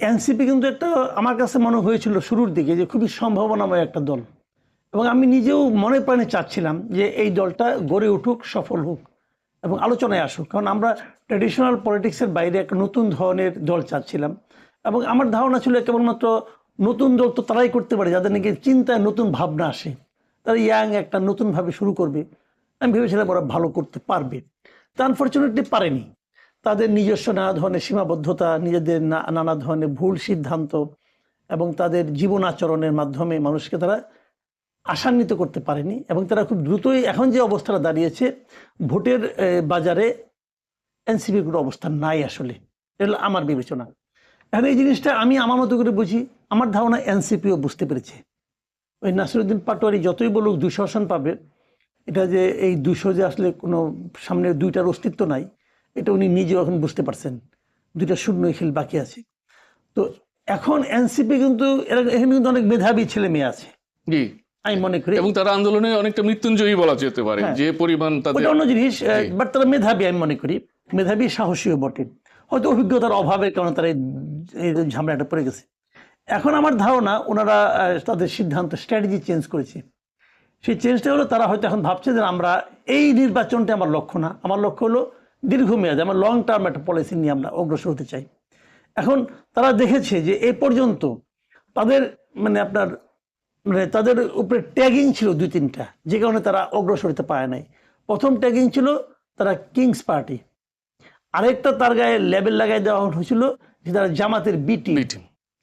NCP কিন্তু একটা আমার কাছে মনে হয়েছিল শুরুর দিকে যে খুবই সম্ভাবনাময় একটা দল। এবং আমি নিজেও মনে প্রাণে চাচ্ছিলাম যে এই দলটা গড়ে উঠুক, সফল হোক এবং আলোচনায় আসুক। কারণ আমরা ট্র্যাডিশনাল পলিটিক্সের বাইরে একটা নতুন ধরনের দল চাচ্ছিলাম এবং আমার ধারণা ছিল কেবলমাত্র নতুন দল তো তারাই করতে পারে, যাদের নাকি চিন্তায় নতুন ভাবনা আসে। তারা ইয়াং একটা নতুনভাবে শুরু করবে। আমি ভেবেছিলাম ওরা ভালো করতে পারবে। তা আনফর্চুনেটলি পারেনি। তাদের নিজস্ব নানা ধরনের সীমাবদ্ধতা, নিজেদের নানা ধরনের ভুল সিদ্ধান্ত এবং তাদের জীবন আচরণের মাধ্যমে মানুষকে তারা আশান্বিত করতে পারেনি এবং তারা খুব দ্রুতই এখন যে অবস্থাটা দাঁড়িয়েছে, ভোটের বাজারে এনসিপির কোনো অবস্থান নাই আসলে। এটা হলো আমার বিবেচনা। এখন এই জিনিসটা আমি আমার মতো করে বুঝি, আমার ধারণা এনসিপিও বুঝতে পেরেছে। ওই নাসিরুদ্দিন পাটোয়ারি যতই বলুক দুশো আসন পাবে, এটা যে এই দুশো যে আসলে কোনো সামনে দুইটার অস্তিত্ব নাই এটা উনি নিজেও এখন বুঝতে পারছেন। দুইটা শূন্য খেল বাকি আছে। তো এখন এনসিপি কিন্তু এখানে কিন্তু অনেক মেধাবী ছেলে মেয়ে আছে। জি। আমি মনে করি এবং তারা আন্দোলনে অনেকটা মৃত্যুঞ্জয়ী বলা যেতে পারে। হ্যাঁ। যে পরিমাণ তাদের অন্য জিনিস বাট তারা মেধাবী আমি মনে করি। মেধাবী সাহসীও বটে। হয়তো অভিজ্ঞতার অভাবের কারণে তারা এই- ঝামেলাটা পড়ে গেছে। এখন আমার ধারণা ওনারা তাদের সিদ্ধান্ত স্ট্র্যাটেজি চেঞ্জ করেছে। সেই চেঞ্জটা হলো তারা হয়তো এখন ভাবছে যে আমরা এই নির্বাচনটা আমার লক্ষ্য না। আমার লক্ষ্য হলো দীর্ঘমেয়াদে আমার লং টার্ম একটা পলিসি নিয়ে আমরা অগ্রসর হতে চাই। এখন তারা দেখেছে যে এ পর্যন্ত তাদের মানে আপনার মানে তাদের উপরে ট্যাগিং ছিল দুই তিনটা যে কারণে তারা অগ্রসর হতে পারে নাই। প্রথম ট্যাগিং ছিল তারা কিংস পার্টি আরেকটা তার গায়ে লেবেল লাগাই দেওয়া হয়েছিল যে তারা জামাতের বিটি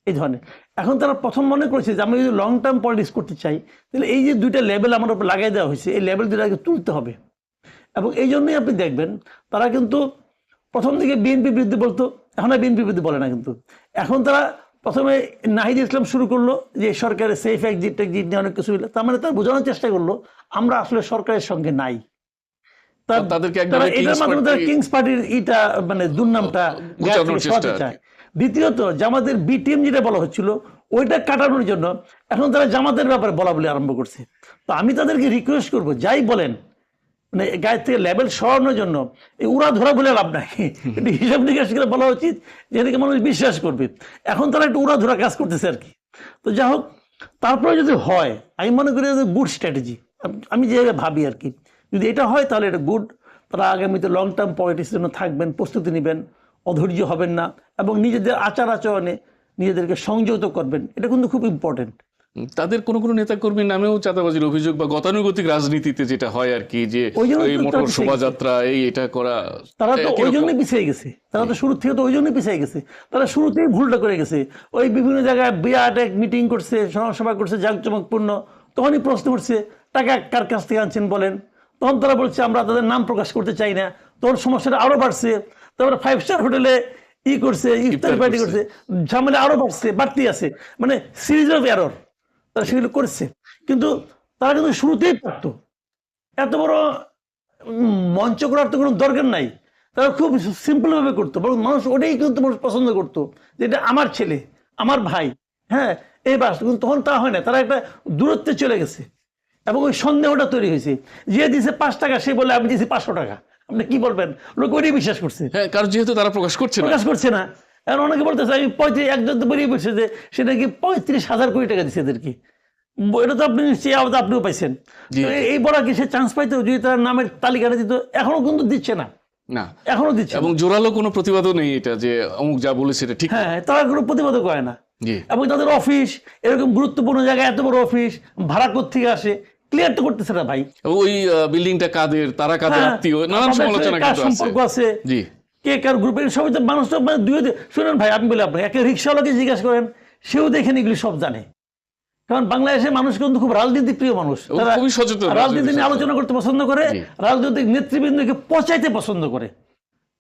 এই ধরনের। এখন তারা প্রথম মনে করেছে যে আমি যদি লং টার্ম পলিটিক্স করতে চাই তাহলে এই যে দুইটা লেভেল আমার উপর লাগাই দেওয়া হয়েছে এই লেভেল দুটাকে তুলতে হবে। এবং এই জন্যই আপনি দেখবেন তারা কিন্তু প্রথম দিকে বিএনপি বিরুদ্ধে বলতো এখন আর বিএনপি বিরুদ্ধে বলে না কিন্তু। এখন তারা প্রথমে নাহিদ ইসলাম শুরু করল যে সরকারের সেফ এক্সিট টেক্সিট নিয়ে অনেক কিছু। তার মানে তারা বোঝানোর চেষ্টা করল আমরা আসলে সরকারের সঙ্গে নাই। এটার কিংস মাধ্যমে কিংস পার্টির ইটা মানে দুর্নামটা চায়। দ্বিতীয়ত জামাতের বিটিএম যেটা বলা হচ্ছিল ওইটা কাটানোর জন্য এখন তারা জামাতের ব্যাপারে বলা বলে আরম্ভ করছে। তো আমি তাদেরকে রিকোয়েস্ট করব যাই বলেন মানে গায়ের থেকে লেভেল সরানোর জন্য এই উড়া ধরা বলে লাভ নাই। হিসাব নিকাশ করে বলা উচিত যে যেটাকে মানুষ বিশ্বাস করবে। এখন তারা একটু উড়া ধরা কাজ করতেছে আর কি। তো যাই হোক, তারপরে যদি হয়, আমি মনে করি গুড স্ট্র্যাটেজি আমি যেভাবে ভাবি আর কি। যদি এটা হয়, তাহলে এটা গুড তারা আগামীতে লং টার্ম পলিটিক্সের জন্য থাকবেন, প্রস্তুতি নেবেন, অধৈর্য হবেন না এবং নিজেদের আচার আচরণে নিজেদেরকে সংযত করবেন। এটা কিন্তু খুব ইম্পর্টেন্ট তাদের কোন কোন নেতা কর্মীর নামেও চাঁদাবাজির অভিযোগ বা গতানুগতিক রাজনীতিতে যেটা হয় আর কি যে ওই এই মোটর শোভাযাত্রা এই এটা করা তারা তো ওই। জন্যই পিছিয়ে গেছে। তারা তো শুরু থেকে তো ওই জন্যই পিছিয়ে গেছে। তারা শুরুতেই ভুলটা করে গেছে। ওই বিভিন্ন জায়গায় বিরাট এক মিটিং করছে সভা করছে জাঁকজমকপূর্ণ। তখনই প্রশ্ন উঠছে টাকা কার কাছ থেকে আনছেন বলেন? তখন তারা বলছে আমরা তাদের নাম প্রকাশ করতে চাই না। তখন সমস্যাটা আরও বাড়ছে। তারপরে ফাইভ স্টার হোটেলে ই করছে ইফতার পার্টি করছে। ঝামেলা আরও বাড়ছে বাড়তি আছে। মানে সিরিজ অফ এরর তারা সেগুলো করছে। কিন্তু তারা কিন্তু শুরুতেই পারতো। এত বড় মঞ্চ করার তো কোনো দরকার নাই। তারা খুব সিম্পল ভাবে করতো। বরং মানুষ ওটাই কিন্তু মানুষ পছন্দ করতো যে এটা আমার ছেলে আমার ভাই। হ্যাঁ এই বাস। কিন্তু তখন তা হয় না। তারা একটা দূরত্বে চলে গেছে। এবং ওই সন্দেহটা তৈরি হয়েছে। যে দিছে পাঁচ টাকা সে বলে আমি দিয়েছি পাঁচশো টাকা। আপনি কি বলবেন? লোক ওইটাই বিশ্বাস করছে। হ্যাঁ কারণ যেহেতু তারা প্রকাশ করছে প্রকাশ করছে না। এখন অনেকে বলতেছে আমি পঁয়ত্রিশ একজন তো বেরিয়ে বসে যে সেটা কি পঁয়ত্রিশ হাজার কোটি টাকা দিচ্ছে এদেরকে। এটা তো আপনি নিশ্চয়ই আওয়াজ আপনিও পাইছেন। এই- বড় কি সে চান্স পাইতো যদি তার নামের তালিকাটা দিত? এখনও কিন্তু দিচ্ছে না। না। এখনও দিচ্ছে এবং জোরালো কোনো প্রতিবাদও নেই এটা যে অমুক যা বলেছে এটা ঠিক। হ্যাঁ তারা কোনো প্রতিবাদ করে না। এবং তাদের অফিস এরকম গুরুত্বপূর্ণ জায়গায় এত বড় অফিস ভাড়া থেকে আসে? ক্লিয়ার তো করতেছে না ভাই। ওই বিল্ডিংটা কাদের তারা কাদের হ্যাঁ, আত্মীয় নানান সমালোচনা সম্পর্ক আছে। জি। কে কার গ্রুপে সবাই তো মানুষ তো মানে দুই শুনেন ভাই আমি বলি আপনাকে একে রিক্সাওয়ালাকে জিজ্ঞাসা করেন সেও দেখেন এগুলি সব জানে। কারণ বাংলাদেশের মানুষ কিন্তু খুব রাজনীতি প্রিয় মানুষ তারা রাজনীতি নিয়ে আলোচনা করতে পছন্দ করে। রাজনৈতিক নেতৃবৃন্দকে পচাইতে পছন্দ করে।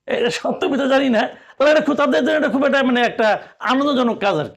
এটা সত্য জানি না তবে এটা খুব তাদের জন্য এটা খুব একটা মানে একটা আনন্দজনক কাজ আর